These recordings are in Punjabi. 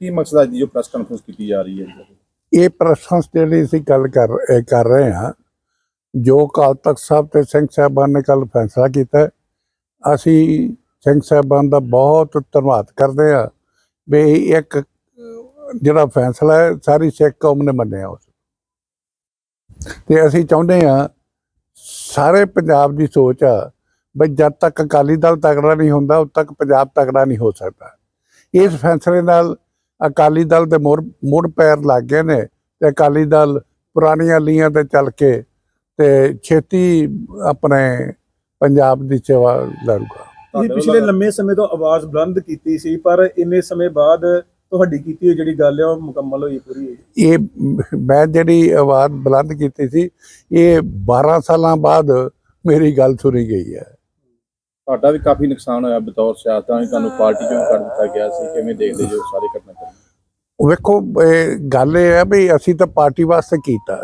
ਕੀ ਮਕਸਦ ਹੈ ਜੋ ਪ੍ਰੈਸ ਕਾਨਫਰੰਸ ਕੀਤੀ ਜਾ ਰਹੀ ਹੈ ਇਹ ਪ੍ਰੈਸ ਜਿਹੜੀ ਅਸੀਂ ਗੱਲ ਕਰ ਇਹ ਕਰ ਰਹੇ ਹਾਂ। ਜੋ ਅਕਾਲ ਤਖਤ ਸਾਹਿਬ ਤੇ ਸਿੰਘ ਸਾਹਿਬਾਨ ਨੇ ਕੱਲ ਫੈਸਲਾ ਕੀਤਾ ਅਸੀਂ ਸਿੰਘ ਸਾਹਿਬਾਨ ਦਾ ਬਹੁਤ ਧੰਨਵਾਦ ਕਰਦੇ ਹਾਂ ਵੀ ਇੱਕ, ਜਿਹੜਾ ਫੈਸਲਾ ਹੈ, ਸਾਰੀ ਸਿੱਖ ਕੌਮ ਨੇ ਮੰਨਿਆ ਉਸ ਤੇ ਅਸੀਂ ਚਾਹੁੰਦੇ ਹਾਂ, ਸਾਰੇ ਪੰਜਾਬ ਦੀ ਸੋਚ ਆ ਵੀ ਜਦ ਤੱਕ ਅਕਾਲੀ ਦਲ ਤਗੜਾ ਨਹੀਂ ਹੁੰਦਾ, ਉਦ ਤੱਕ ਪੰਜਾਬ ਤਕੜਾ ਨਹੀਂ ਹੋ ਸਕਦਾ। ਇਸ ਫੈਸਲੇ ਨਾਲ ਅਕਾਲੀ ਦਲ ਦੇ ਮੁੜ ਮੁੜ ਪੈਰ ਲੱਗ ਗਏ ਨੇ ਤੇ ਅਕਾਲੀ ਦਲ ਪੁਰਾਣੀਆਂ ਲੀਹਾਂ ਤੇ ਚੱਲ ਕੇ ਤੇ ਛੇਤੀ ਆਪਣੇ ਪੰਜਾਬ ਦੀ ਸੇਵਾ ਲੜੂਗਾ। ਤੁਸੀਂ ਪਿਛਲੇ ਲੰਮੇ ਸਮੇਂ ਤੋਂ ਆਵਾਜ਼ ਬੁਲੰਦ ਕੀਤੀ ਸੀ ਪਰ ਇੰਨੇ ਸਮੇਂ ਬਾਅਦ ਤੁਹਾਡੀ ਕੀਤੀ ਹੋਈ ਜਿਹੜੀ ਗੱਲ ਹੈ ਉਹ ਮੁਕੰਮਲ ਹੋਈ ਪੂਰੀ। ਹੋਈ ਇਹ ਮ- ਮੈਂ ਜਿਹੜੀ ਆਵਾਜ਼ ਬੁਲੰਦ ਕੀਤੀ ਸੀ ਇਹ 12 ਸਾਲਾਂ ਬਾਅਦ ਮੇਰੀ ਗੱਲ ਸੁਣੀ ਗਈ ਹੈ। ਤੁਹਾਡਾ ਵੀ ਕਾਫੀ ਨੁਕਸਾਨ ਹੋਇਆ ਬਤੌਰ ਸਿਆਸਤਾਂ ਤੁਹਾਨੂੰ ਪਾਰਟੀ ਚੋਂ ਕਰ ਦਿੱਤਾ ਗਿਆ ਸੀ ਕਿਵੇਂ ਦੇਖਦੇ ਜੋ ਸਾਰੇ ਘਟਨਾਕ੍ਰਮ ਵੇਖੋ ਇਹ ਗੱਲ ਇਹ ਹੈ ਵੀ ਅਸੀਂ ਤਾਂ ਪਾਰਟੀ ਵਾਸਤੇ ਕੀਤਾ।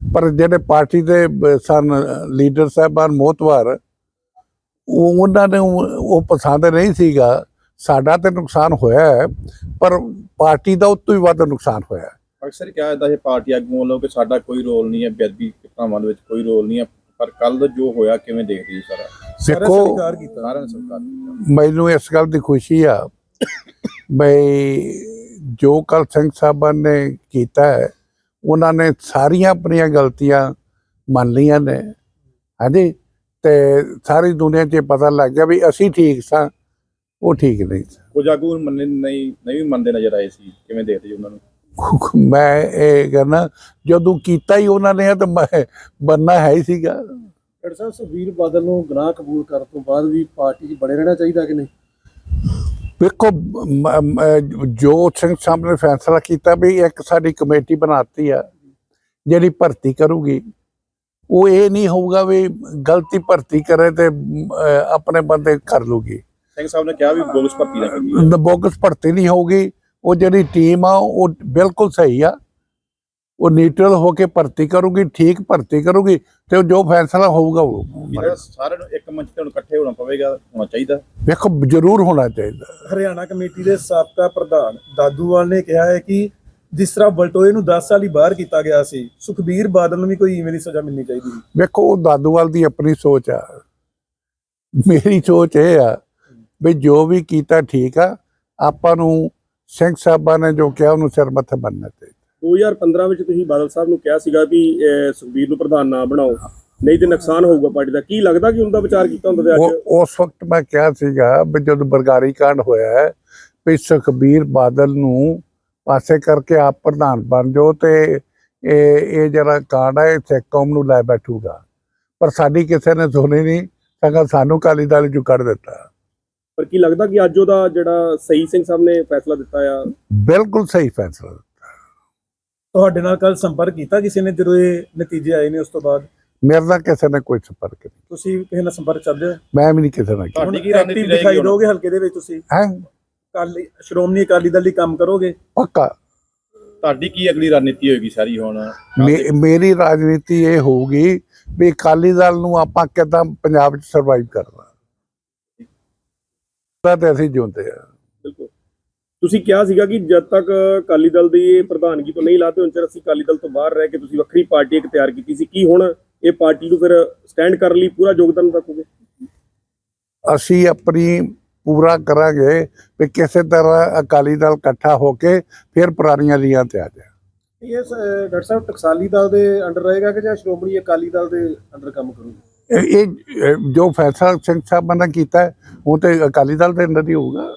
ਪਰ ਜਿਹੜੇ ਪਾਰਟੀ ਦੇ ਸਨ ਲੀਡਰ ਸਾਹਿਬਾਨ ਮੋਤਵਾਰ ਉਹ ਉਹਨਾਂ ਨੇ ਉਹ ਪਸੰਦ ਨਹੀਂ ਸੀਗਾ। ਸਾਡਾ ਤੇ ਨੁਕਸਾਨ ਹੋਇਆ ਹੈ ਪਰ ਪਾਰਟੀ ਦਾ ਉਹ ਤੋਂ ਵੀ ਵੱਧ ਨੁਕਸਾਨ ਹੋਇਆ ਹੈ। ਅਕਸਰ ਕਿਹਾ ਜਾਂਦਾ ਹੈ ਪਾਰਟੀ ਆਗੂਆਂ ਵੱਲੋਂ ਕਿ ਸਾਡਾ ਕੋਈ ਰੋਲ ਨਹੀਂ ਹੈ ਬੇਅਦਬੀ ਘਟਨਾਵਾਂ ਦੇ ਵਿੱਚ ਕੋਈ ਰੋਲ ਨਹੀਂ ਹੈ। ਪਰ ਕੱਲ ਜੋ ਹੋਇਆ ਕਿਵੇਂ ਦੇਖਦੇ ਜੀ ਸਾਰਾ? ਸਾਰਾ ਵੇਖੋ ਸਵੀਕਾਰ ਕੀਤਾ। ਸਾਰਿਆਂ ਨੇ ਸਵੀਕਾਰ ਕੀਤਾ। ਮੈਨੂੰ ਇਸ ਗੱਲ ਦੀ ਖੁਸ਼ੀ ਆ ਬਈ ਜੋ ਕੱਲ ਸਿੰਘ ਸਾਹਿਬਾਨ ਨੇ ਕੀਤਾ ਹੈ ਉਹਨਾਂ ਨੇ ਸਾਰੀਆਂ ਆਪਣੀਆਂ ਗਲਤੀਆਂ ਮੰਨ ਲਈਆਂ ਨੇ। ਹਾਂਜੀ? ਤੇ ਸਾਰੀ ਦੁਨੀਆ 'ਚ ਇਹ ਪਤਾ ਲੱਗ ਗਿਆ ਵੀ ਅਸੀਂ ਠੀਕ ਸਾਂ ਉਹ ਠੀਕ ਨਹੀਂ ਸੀ। ਕੁਝ ਆਗੂ ਮੰਨੇ ਨਹੀਂ ਨਹੀਂ ਵੀ ਮੰਨਦੇ ਨਜ਼ਰ ਆਏ ਸੀ ਕਿਵੇਂ ਦੇਖਦੇ ਜੀ ਉਹਨਾਂ ਨੂੰ? ਮੈਂ ਇਹ ਕਹਿੰਦਾ ਜਦੋਂ ਕੀਤਾ ਹੀ ਉਹਨਾਂ ਨੇ ਤਾਂ ਮੈਂ ਬੰਨਾ ਹੈ ਹੀ ਸੀਗਾ। ਡਾਕਟਰ ਸਾਹਿਬ ਸੁਖਬੀਰ ਬਾਦਲ ਨੂੰ ਗੁਨਾਹ ਕਬੂਲ ਕਰਨ ਤੋਂ ਬਾਅਦ ਵੀ ਪਾਰਟੀ 'ਚ ਬਣੇ ਰਹਿਣਾ ਚਾਹੀਦਾ ਕਿ ਨਹੀਂ? ਵੇਖੋ ਮ- ਮ- ਜੋ ਸਿੰਘ ਸਾਹਿਬ ਨੇ ਫੈਸਲਾ ਕੀਤਾ ਵੀ ਇੱਕ ਸਾਡੀ ਕਮੇਟੀ ਬਣਾਤੀ ਆ ਜਿਹੜੀ ਭਰਤੀ ਕਰੂਗੀ। ਉਹ ਇਹ ਨਹੀਂ ਹੋਊਗਾ ਵੀ ਗਲਤੀ ਭਰਤੀ ਕਰੇ ਤੇ ਆਪਣੇ ਬੰਦੇ ਕਰ ਲੂਗੀ। ਸਿੰਘ ਸਾਹਿਬ ਨੇ ਕਿਹਾ ਵੀ ਬੋਗਸ ਭਰਤੀ ਨਾ ਕਰੀ ਬੋਗਸ ਭਰਤੀ ਨਹੀਂ ਹੋਊਗੀ। ਉਹ ਜਿਹੜੀ ਟੀਮ ਆ ਉਹ ਬਿਲਕੁਲ ਸਹੀ ਆ। ਉਹ ਨਿਊਟਰਲ ਹੋ ਕੇ ਭਰਤੀ ਕਰੂਗੀ ਠੀਕ ਭਰਤੀ ਕਰੂਗੀ। ਤੇ ਉਹ ਜੋ ਫੈਸਲਾ ਹੋਊਗਾ ਉਹ ਸਾਰਿਆਂ ਨੂੰ ਇੱਕ ਮੰਚ ਤੇ ਹੁਣ ਇਕੱਠੇ ਹੋਣਾ ਪਵੇਗਾ ਹੋਣਾ ਚਾਹੀਦਾ। ਵੇਖੋ ਜ਼ਰੂਰ ਹੋਣਾ ਚਾਹੀਦਾ। ਹਰਿਆਣਾ ਕਮੇਟੀ ਦੇ ਸਾਬਕਾ ਪ੍ਰਧਾਨ ਦਾਦੂਵਾਲ ਨੇ ਕਿਹਾ ਹੈ ਕਿ ਜਿਸ ਤਰ੍ਹਾਂ ਬਲਟੋਏ ਨੂੰ 10 ਸਾਲ ਹੀ ਬਾਹਰ ਕੀਤਾ ਗਿਆ ਸੀ ਸੁਖਬੀਰ ਬਾਦਲ ਨੂੰ ਵੀ ਕੋਈ ਇਵੇਂ ਦੀ ਸਜ਼ਾ ਮਿਲਣੀ ਚਾਹੀਦੀ ਸੀ। ਵੇਖੋ ਉਹ ਦਾਦੂਵਾਲ ਦੀ ਆਪਣੀ ਸੋਚ ਆ। ਮੇਰੀ ਸੋਚ ਇਹ ਆ ਵੀ ਜੋ ਵੀ ਕੀਤਾ ਠੀਕ ਆ ਆਪਾਂ ਨੂੰ ਸਿੰਘ ਸਾਹਿਬਾਂ ਨੇ ਜੋ ਕਿਹਾ ਉਹਨੂੰ ਸਿਰ ਮੱਥੇ ਬੰਨਣਾ ਚਾਹੀਦਾ 2015 ਵਿੱਚ ਤੁਸੀਂ ਬਾਦਲ ਸਾਹਿਬ ਨੂੰ ਕਿਹਾ ਸੀਗਾ ਵੀ ਸੁਖਬੀਰ ਨੂੰ ਪ੍ਰਧਾਨ ਨਾ ਬਣਾਓ। ਨਹੀਂ ਤੇ ਨੁਕਸਾਨ ਹੋਊਗਾ ਪਾਰਟੀ ਦਾ। ਕੀ ਲੱਗਦਾ ਕਿ ਉਹਦਾ ਵਿਚਾਰ ਕੀਤਾ ਹੁੰਦਾ ਤੇ ਅੱਜ? ਉਸ ਵਕਤ ਮੈਂ ਕਿਹਾ ਸੀਗਾ ਵੀ ਜਦੋਂ ਬਰਗਾਰੀ ਕਾਂਡ ਹੋਇਆ ਹੈ ਵੀ ਸੁਖਬੀਰ ਬਾਦਲ ਨੂੰ ਪਾਸੇ ਕਰਕੇ ਆਪ ਪ੍ਰਧਾਨ ਬਣ ਜਾਓ ਤੇ ਇਹ ਇਹ ਜਿਹੜਾ ਕਾਂਡ ਹੈ ਇਹ ਸਿੱਖ ਕੌਮ ਨੂੰ ਲੈ ਬੈਠੂਗਾ। ਪਰ ਸਾਡੀ ਕਿਸੇ ਨੇ ਸੁਣੀ ਨਹੀਂ ਸਗੋਂ ਸਾਨੂੰ ਕਾਲੀ ਦਲ ਚੋਂ ਕੱਢ ਦਿੱਤਾ। ਪਰ ਕੀ ਲੱਗਦਾ ਕਿ ਅੱਜ ਉਹਦਾ ਜਿਹੜਾ ਸਹੀ ਸਿੰਘ ਸਾਹਿਬ ਨੇ ਫੈਸਲਾ ਦਿੱਤਾ ਆ? ਬਿਲਕੁਲ ਸਹੀ ਫੈਸਲਾ। ਤੁਹਾਡੇ ਨਾਲ ਕੱਲ ਸੰਪਰਕ ਕੀਤਾ ਕਿਸੇ ਨੇ ਜਦੋਂ ਇਹ ਨਤੀਜੇ ਆਏ ਨੇ ਉਸ ਤੋਂ ਬਾਅਦ? ਮੇਰੇ ਨਾਲ ਕਿਸੇ ਨੇ ਕੋਈ ਸੰਪਰਕ ਨਹੀਂ ਤੁਸੀਂ ਕਿਸੇ ਨਾਲ ਸੰਪਰਕ ਚੱਲਦੇ ਹੋ? ਮੈਂ ਵੀ ਨਹੀਂ ਕਿਸੇ ਨਾਲ ਕੀਤਾ। ਹੁਣ ਤੁਹਾਡੀ ਕੀ ਰਣਨੀਤੀ ਐਕਟਿਵ ਦਿਖਾਈ? ਦੋਗੇ ਹਲਕੇ ਦੇ ਵਿੱਚ ਤੁਸੀਂ? ਹੈ? ਅਕਾਲੀ ਸ਼੍ਰੋਮਣੀ ਅਕਾਲੀ ਦਲ ਲਈ ਕੰਮ ਕਰੋਗੇ? ਪੱਕਾ। ਤੁਹਾਡੀ ਕੀ ਅਗਲੀ ਰਣਨੀਤੀ ਹੋਏਗੀ ਸਾਰੀ ਹੁਣ? ਮੇਰੀ ਰਾਜਨੀਤੀ ਇਹ ਹੋਊਗੀ ਵੀ ਅਕਾਲੀ ਦਲ ਨੂੰ ਆਪਾਂ ਕਿੱਦਾਂ ਪੰਜਾਬ 'ਚ ਸਰਵਾਈਵ ਕਰਨਾ। ਤਾਂ ਤੇ ਅਸੀਂ ਜਿਉਂਦੇ ਆ ਤੁਸੀਂ ਕਿਹਾ ਸੀਗਾ ਕਿ ਜਦ ਤੱਕ ਅਕਾਲੀ ਦਲ ਦੀ ਪ੍ਰਧਾਨਗੀ ਤੋਂ ਨਹੀਂ ਲਾਤੇ ਹੁਣ ਚਿਰ ਅਸੀਂ ਅਕਾਲੀ ਦਲ ਤੋਂ ਬਾਹਰ ਰਹਿ ਕੇ ਤੁਸੀਂ ਵੱਖਰੀ ਪਾਰਟੀ ਇੱਕ ਤਿਆਰ ਕੀਤੀ ਸੀ ਕੀ ਹੁਣ ਇਹ ਪਾਰਟੀ ਨੂੰ ਫਿਰ ਸਟੈਂਡ ਕਰਨ ਲਈ ਪੂਰਾ ਯੋਗਦਾਨ ਰੱਖੋਗੇ? ਅਸੀਂ ਆਪਣੀ ਪੂਰਾ ਕਰਾਂਗੇ ਵੀ ਕਿਸੇ ਤਰ੍ਹਾਂ ਅਕਾਲੀ ਦਲ ਇਕੱਠਾ ਹੋ ਕੇ ਫਿਰ ਪੁਰਾਣੀਆਂ ਲੀਆਂ ਤੇ ਆ ਜਾਏ। ਇਹ ਡਾਕਟਰ ਸਾਹਿਬ ਟਕਸਾਲੀ ਦਲ ਦੇ ਅੰਡਰ ਰਹੇਗਾ ਕਿ ਜਾਂ ਸ਼੍ਰੋਮਣੀ ਅਕਾਲੀ ਦਲ ਦੇ ਅੰਡਰ ਕੰਮ ਕਰੂਗਾ? ਇਹ ਜੋ ਫੈਸਲਾ ਸਿੰਘ ਸਾਹਿਬ ਨੇ ਕੀਤਾ ਹੈ, ਉਹ ਤੇ ਅਕਾਲੀ ਦਲ ਦੇ ਅੰਦਰ ਹੀ ਹੋਊਗਾ।